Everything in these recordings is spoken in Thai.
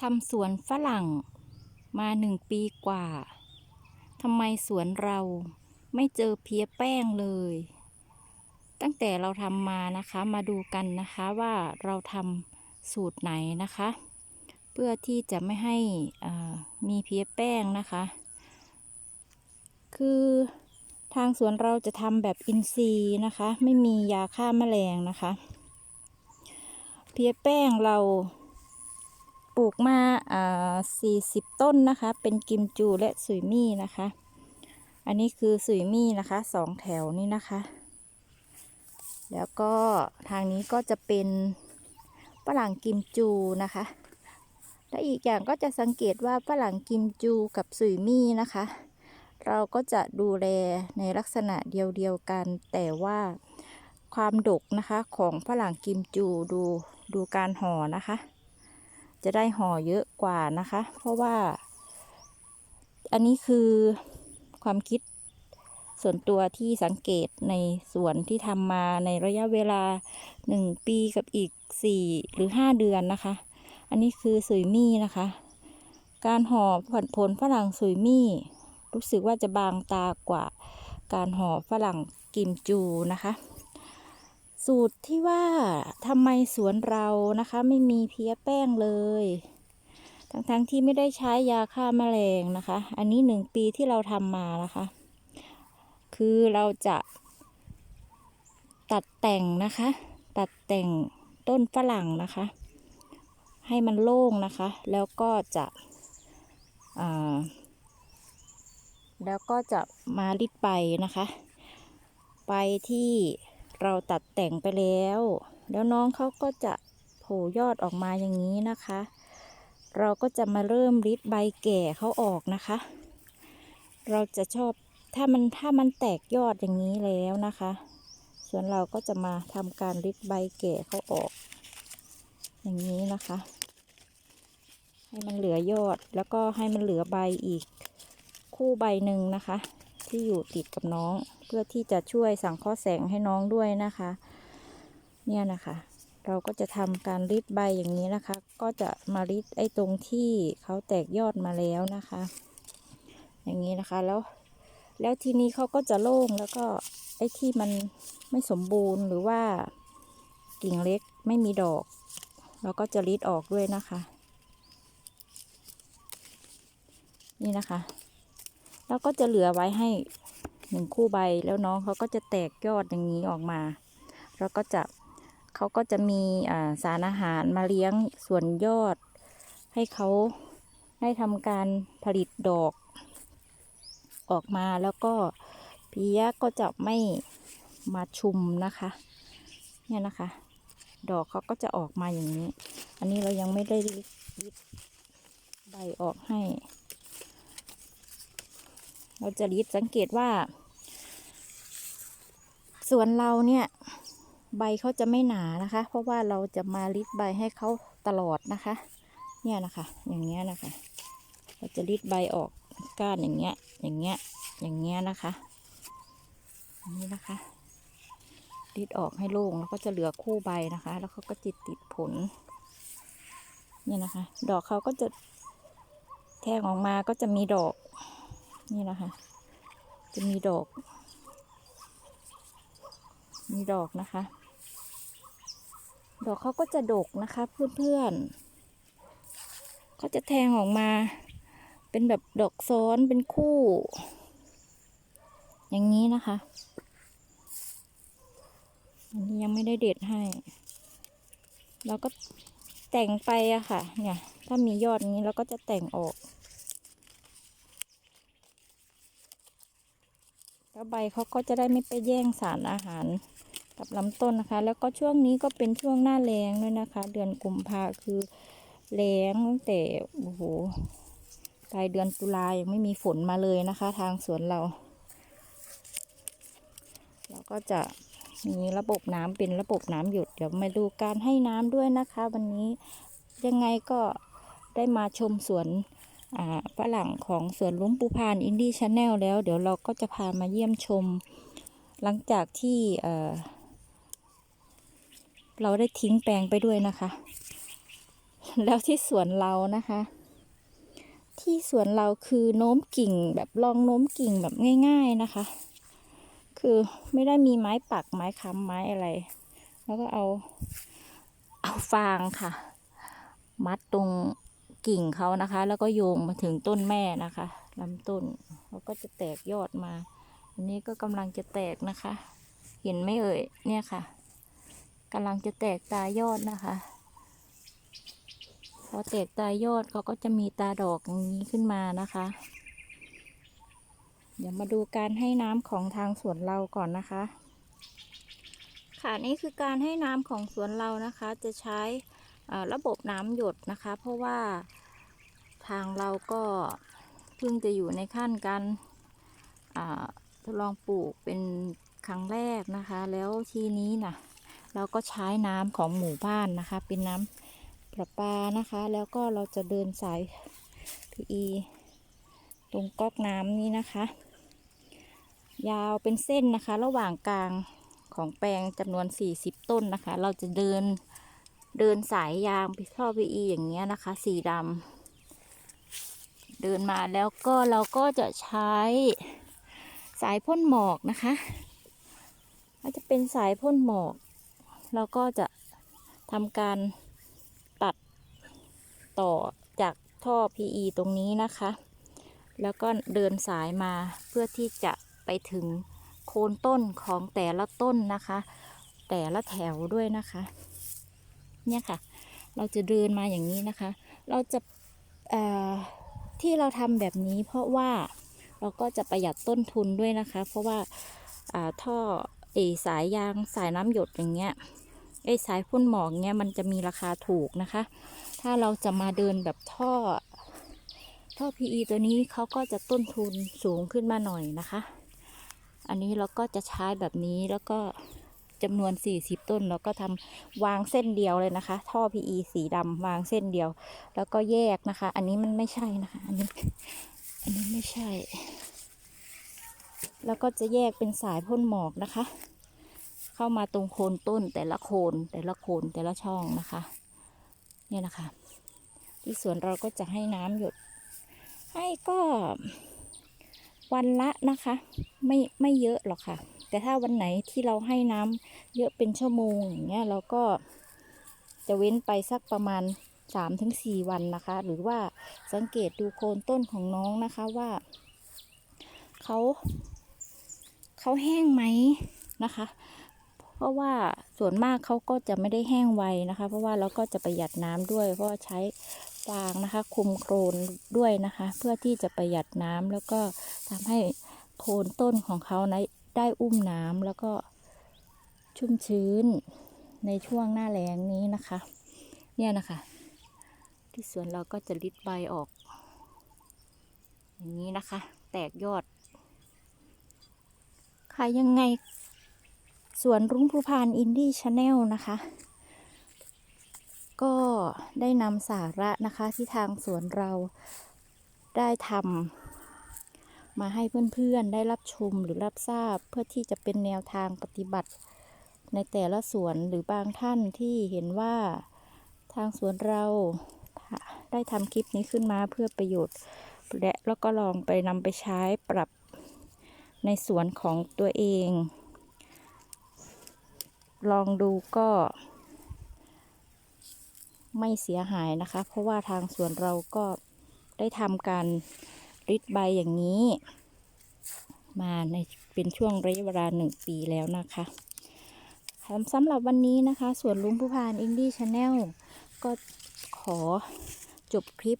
ทำสวนฝรั่ง มาหนึ่งปีกว่าทำไมสวนเราไม่เจอเพี้ยแป้งเลย ตั้งแต่เราทำมานะคะมาดูกันนะคะว่าเราทำสูตรไหนนะคะ เพื่อที่จะไม่ให้มีเพี้ยแป้งนะคะ คือทางสวนเราจะทำแบบอินทรีย์นะคะ ไม่มียาฆ่าแมลงนะคะ เพี้ยแป้งเรา ลูกมาอ่า40ต้นนะคะ เป็นกิมจูและสุยมี่นะคะ อันนี้คือสุยมี่นะคะสองแถวนี่นะคะ แล้วก็ทางนี้ก็จะเป็นฝรั่งกิมจูนะคะ และอีกอย่างก็จะสังเกตว่าฝรั่งกิมจูกับสุยมี่นะคะ เราก็จะดูแลในลักษณะเดียวๆกัน แต่ว่าความดกนะคะของฝรั่งกิมจูดูดูการห่อนะคะ จะได้ห่อเยอะกว่านะคะ เพราะว่า อันนี้คือความคิดส่วนตัวที่สังเกตในสวนที่ทำมาในระยะเวลาหนึ่งปีกับอีกสี่หรือห้าเดือนนะคะ อันนี้คือสุยมี่นะคะ การห่อผลผลฝรั่งสุยมี่ รู้สึกว่าจะบางตากว่า การห่อฝรั่งกิมจูนะคะ สูตรที่ว่าทำไมสวนเรานะคะ ไม่มีเพี้ยแป้งเลย ทั้งๆทที่ไม่ได้ใช้ยาฆ่าแมลงนะคะ อันนี้หนึ่งปีที่เราทำมานะคะ คือเราจะตัดแต่งนะคะ ตัดแต่งต้นฝรั่งนะคะ ให้มันโล่งนะคะ แล้วก็จะแล้วก็จะมาริดใบนะคะใบที่ เราตัดแต่งไปแล้ว แล้วน้องเขาก็จะโผล่ยอดออกมาอย่างนี้นะคะ เราก็จะมาเริ่มริดใบแก่เขาออกนะคะ เราจะชอบถ้ามันถ้ามันแตกยอดอย่างนี้แล้วนะคะ ส่วนเราก็จะมาทำการริดใบแก่เขาออก อย่างนี้นะคะ ให้มันเหลือยอดแล้วก็ให้มันเหลือใบอีกคู่ใบหนึ่งนะคะ ที่อยู่ติดกับน้อง เพื่อที่จะช่วยสังเคราะห์แสงให้น้องด้วยนะคะ เนี่ยนะคะ เราก็จะทำการรีดใบอย่างนี้นะคะ ก็จะมารีดไอ้ตรงที่เขาแตกยอดมาแล้วนะคะ อย่างนี้นะคะแล้ว แล้วทีนี้เขาก็จะโล่งแล้วก็ไอ้ที่มันไม่สมบูรณ์หรือว่ากิ่งเล็กไม่มีดอก เราก็จะรีดออกด้วยนะคะ นี่นะคะ แล้วก็จะเหลือไว้ให้หนึ่งคู่ใบแล้วน้องเขาก็จะแตกยอดอย่างนี้ออกมา แล้วก็จะเขาก็จะมีสารอาหารมาเลี้ยงส่วนยอด ให้เขาได้ทำการผลิตดอก ออกมาแล้วก็พียะก็จะไม่มาชุมนะคะ เนี่ยนะคะ ดอกเขาก็จะออกมาอย่างนี้ อันนี้เรายังไม่ได้ริดริดใบออกให้ เราจะรีดสังเกตว่า ส่วนเราเนี่ยใบเขาจะไม่หนานะคะ เพราะว่าเราจะมารีดใบให้เขาตลอดนะคะ เนี่ยนะคะ อย่างเงี้ยนะคะ เราจะรีดใบออกก้านอย่างเงี้ย อย่างเงี้ย อย่างเงี้ยนะคะนี้นะคะรีดออกให้โล่งแล้วก็จะเหลือคู่ใบนะคะ แล้วเขาก็จิตติดผล เนี่ยนะคะ ดอกเขาก็จะแทงออกมาก็จะมีดอก นี่นะคะ จะมีดอก มีดอกนะคะ ดอกเขาก็จะดกนะคะเพื่อนๆเขาจะแทงออกมา เป็นแบบดอกซ้อนเป็นคู่ อย่างนี้นะคะอันนี้ยังไม่ได้เด็ดให้ เราก็แต่งไปอะค่ะ เนี่ย ถ้ามียอดนี้เราก็จะแต่งออก แล้วใบเขาก็จะได้ไม่ไปแย่งสารอาหารกับลำต้นนะคะ แล้วก็ช่วงนี้ก็เป็นช่วงหน้าแล้งด้วยนะคะ เดือนกุมภาคือแล้งตั้งแต่โอ้โหปลายเดือนตุลายังไม่มีฝนมาเลยนะคะ ทางสวนเรา เราก็จะมีระบบน้ำเป็นระบบน้ำหยดเดี๋ยวมาดูการให้น้ำด้วยนะคะ วันนี้ยังไงก็ได้มาชมสวน ฝรั่งของสวนลุงปูพานอินดี้ชาแนลแล้ว เดี๋ยวเราก็จะพามาเยี่ยมชม หลังจากที่เเราได้ทิ้งแปลงไปด้วยนะคะ แล้วที่สวนเรานะคะ ที่สวนเราคือโน้มกิ่งแบบลองโน้มกิ่งแบบง่าย ๆนะคะ คือไม่ได้มีไม้ปักไม้ค้ำไม้อะไร แล้วก็เอาเอาฟางค่ะ มัดตรง กิ่งเขานะคะ แล้วก็โยงมาถึงต้นแม่นะคะลำต้นแล้วก็จะแตกยอดมา อันนี้ก็กำลังจะแตกนะคะ เห็นไหมเอ่ยเนี่ยค่ะกำลังจะแตกตายอดนะคะ พอแตกตายอดเขาก็จะมีตาดอกอย่างนี้ขึ้นมานะคะ เดี๋ยวมาดูการให้น้ำของทางสวนเราก่อนนะคะ ค่ะนี่คือการให้น้ำของสวนเรานะคะ จะใช้ ระบบน้ำหยดนะคะ เพราะว่าทางเราก็เพิ่งจะอยู่ในขั้นการทดลองปลูกเป็นครั้งแรกนะคะ แล้วทีนี้นะเราก็ใช้น้ำของหมู่บ้านนะคะ เป็นน้ำประปานะคะ แล้วก็เราจะเดินสาย PE ตรงก๊อกน้ำนี้นะคะ ยาวเป็นเส้นนะคะ ระหว่างกลางของแปลงจำนวน 40 ต้นนะคะ เราจะเดิน เดินสายยางท่อ PE อย่างเงี้ยนะคะ สีดำเดินมาแล้วก็เราก็จะใช้สายพ่นหมอกนะคะก็จะเป็นสายพ่นหมอก เราก็จะทำการตัดต่อจากท่อ PE ตรงนี้นะคะ แล้วก็เดินสายมาเพื่อที่จะไปถึงโคนต้นของแต่ละต้นนะคะ แต่ละแถวด้วยนะคะ เนี่ยค่ะ เราจะเดินมาอย่างนี้นะคะ เราจะที่เราทำแบบนี้เพราะว่าเราก็จะประหยัดต้นทุนด้วยนะคะ เพราะว่าท่อเอสายยางสายน้ำหยดอย่างเงี้ยไอ้สายพ่นหมอกเงี้ยมันจะมีราคาถูกนะคะ ถ้าเราจะมาเดินแบบท่อ ท่อ PE ตัวนี้เขาก็จะต้นทุนสูงขึ้นมาหน่อยนะคะ อันนี้เราก็จะใช้แบบนี้แล้วก็ จำนวน 40 ต้นเราก็ทำวางเส้นเดียวเลยนะคะ ท่อ PE สีดำวางเส้นเดียว แล้วก็แยกนะคะ อันนี้มันไม่ใช่นะคะ อันนี้ อันนี้ไม่ใช่ แล้วก็จะแยกเป็นสายพ่นหมอกนะคะ เข้ามาตรงโคนต้นแต่ละโคนแต่ละโคนแต่ละช่องนะคะ เนี่ยนะคะ ที่สวนเราก็จะให้น้ำหยด ให้ก็วันละนะคะ ไม่ไม่เยอะหรอกค่ะ แต่ถ้าวันไหนที่เราให้น้ำเยอะเป็นชั่วโมงอย่างเงี้ยเราก็จะเว้นไปสักประมาณสามถึงสี่วันนะคะ หรือว่าสังเกตดูโคนต้นของน้องนะคะว่าเขาเขาแห้งไหมนะคะ เพราะว่าส่วนมากเขาก็จะไม่ได้แห้งไวนะคะ เพราะว่าเราก็จะประหยัดน้ำด้วย เพราะใช้ฟางนะคะคุมโครนด้วยนะคะ เพื่อที่จะประหยัดน้ำแล้วก็ทำให้โคนต้นของเขานะ ได้อุ้มน้ำแล้วก็ชุ่มชื้นในช่วงหน้าแล้งนี้นะคะ เนี่ยนะคะ ที่สวนเราก็จะริดใบออก อย่างนี้นะคะ แตกยอด ค่ะยังไงสวนรุ้งภูพานอินดี้ชาแนลนะคะ ก็ได้นำสาระนะคะที่ทางสวนเราได้ทำ มาให้เพื่อนๆได้รับชมหรือรับทราบเพื่อที่จะเป็นแนวทางปฏิบัติ ในแต่ละสวนหรือบางท่านที่เห็นว่าทางสวนเราได้ทำคลิปนี้ขึ้นมาเพื่อประโยชน์ และแล้วก็ลองไปนำไปใช้ปรับในสวนของตัวเอง ลองดูก็ ไม่เสียหายนะคะ เพราะว่าทางสวนเราก็ได้ทำการ ริดใบอย่างนี้ มาในเป็นช่วงระยะเวลาหนึ่งปีแล้วนะคะสำหรับวันนี้นะคะสวนลุงผู้พานอินดี้ชาแนลก็ขอจบคลิป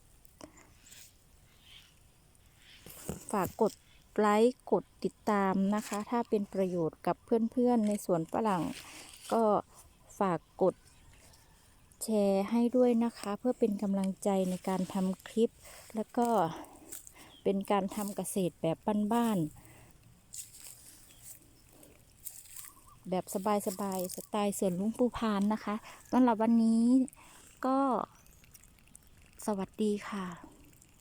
ฝากกดไลค์กดติดตามนะคะ ถ้าเป็นประโยชน์กับเพื่อนๆในสวนฝรั่ง ก็ฝากกดแชร์ให้ด้วยนะคะ เพื่อเป็นกำลังใจในการทำคลิป แล้วก็ เป็นการทำเกษตรแบบบ้านๆ แบบสบายๆสไตล์สวนลุงปูพานนะคะสำหรับวันนี้ก็สวัสดีค่ะ